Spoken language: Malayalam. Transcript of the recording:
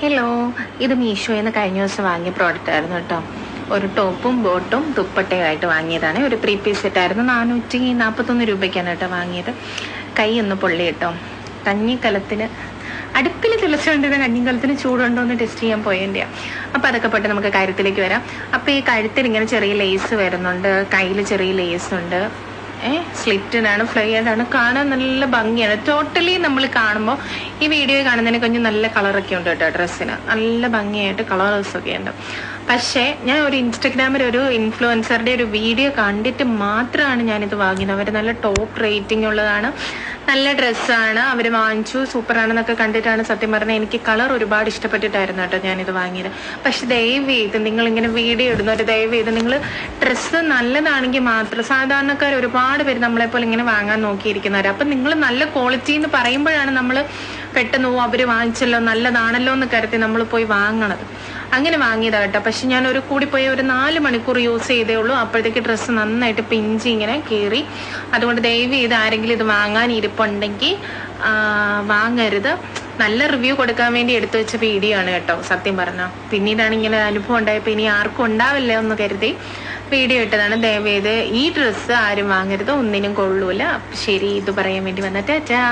ഹലോ ഇത് മീഷോയിൽ നിന്ന് കഴിഞ്ഞ ദിവസം വാങ്ങിയ പ്രോഡക്റ്റ് ആയിരുന്നു കേട്ടോ. ഒരു ടോപ്പും ബോട്ടും ദുപ്പട്ടയുമായിട്ട് വാങ്ങിയതാണ്. ഒരു ത്രീ പീസ് സെറ്റ് ആയിരുന്നു നാനൂറ്റി നാൽപ്പത്തൊന്ന് രൂപയ്ക്കാണ് കേട്ടോ വാങ്ങിയത്. കൈ ഒന്ന് പൊള്ളി കേട്ടോ. കഞ്ഞിക്കലത്തിന് അടുപ്പിൽ തിളച്ചുകൊണ്ടിരുന്ന കഞ്ഞിക്കലത്തിന് ചൂടുണ്ടോ എന്ന് ടെസ്റ്റ് ചെയ്യാൻ പോയതിന്റെയാണ് അപ്പോൾ അതൊക്കെ പെട്ട് നമുക്ക് കാര്യത്തിലേക്ക് വരാം. അപ്പോൾ ഈ കഴുത്തിൽ ഇങ്ങനെ ചെറിയ ലേസ് വരുന്നുണ്ട്. കയ്യിൽ ചെറിയ ലേസ് ഉണ്ട്. സ്ലിറ്റിനാണ് ഫ്ലൈ ആണ് കാണാൻ നല്ല ഭംഗിയാണ്. ടോട്ടലി നമ്മൾ കാണുമ്പോൾ ഈ വീഡിയോ കാണുന്നതിന് കഴിഞ്ഞ് നല്ല കളറൊക്കെ ഉണ്ട് കേട്ടോ ഡ്രസ്സിന്. നല്ല ഭംഗിയായിട്ട് കളേഴ്സൊക്കെ ഉണ്ട് പക്ഷേ ഞാൻ ഒരു ഇൻസ്റ്റഗ്രാമിൽ ഒരു ഇൻഫ്ലുവൻസറുടെ ഒരു വീഡിയോ കണ്ടിട്ട് മാത്രമാണ് ഞാനിത് വാങ്ങിയത്. അവർ നല്ല ടോപ്പ് റേറ്റിംഗ് ഉള്ളതാണ്. നല്ല ഡ്രസ്സാണ്. അവർ വാങ്ങിച്ചു. സൂപ്പറാണെന്നൊക്കെ കണ്ടിട്ടാണ് സത്യം പറഞ്ഞാൽ എനിക്ക് കളർ ഒരുപാട് ഇഷ്ടപ്പെട്ടിട്ടായിരുന്നു കേട്ടോ ഞാനിത് വാങ്ങിയത്. പക്ഷെ ദയവ് ചെയ്ത് നിങ്ങൾ ഇങ്ങനെ വീഡിയോ ഇടുന്നവർ ദയവ് ചെയ്ത് നിങ്ങൾ ഡ്രസ്സ് നല്ലതാണെങ്കിൽ മാത്രം സാധാരണക്കാർ ഒരുപാട് പേര് നമ്മളെപ്പോലെ ഇങ്ങനെ വാങ്ങാൻ നോക്കിയിരിക്കുന്നവർ അപ്പം നിങ്ങൾ നല്ല ക്വാളിറ്റി എന്ന് പറയുമ്പോഴാണ് നമ്മൾ പെട്ടെന്ന് ഓ അവർ വാങ്ങിച്ചല്ലോ നല്ലതാണല്ലോ എന്ന് കരുതി നമ്മൾ പോയി വാങ്ങണത്. അങ്ങനെ വാങ്ങിയതാ കേട്ടോ പക്ഷെ ഞാൻ ഒരു കൂടി പോയി ഒരു നാല് മണിക്കൂർ യൂസ് ചെയ്തേ ഉള്ളൂ. അപ്പോഴത്തേക്ക് ഡ്രസ്സ് നന്നായിട്ട് പിഞ്ചി ഇങ്ങനെ കീറി. അതുകൊണ്ട് ദയവ് ചെയ്ത് ആരെങ്കിലും ഇത് വാങ്ങാൻ ഇരിപ്പുണ്ടെങ്കിൽ വാങ്ങരുത്. നല്ല റിവ്യൂ കൊടുക്കാൻ വേണ്ടി എടുത്തു വെച്ച വീഡിയോ ആണ് കേട്ടോ സത്യം പറഞ്ഞാൽ പിന്നീടാണ് ഇങ്ങനെ അനുഭവം ഉണ്ടായപ്പോൾ ഇനി ആർക്കും ഉണ്ടാവില്ല എന്ന് കരുതി വീഡിയോ ഇട്ടതാണ്. ദയവ് ചെയ്ത് ഈ ഡ്രസ്സ് ആരും വാങ്ങരുത് ഒന്നിനും കൊള്ളൂല. ശരി ഇത് പറയാൻ വേണ്ടി വന്നിട്ട് ടാ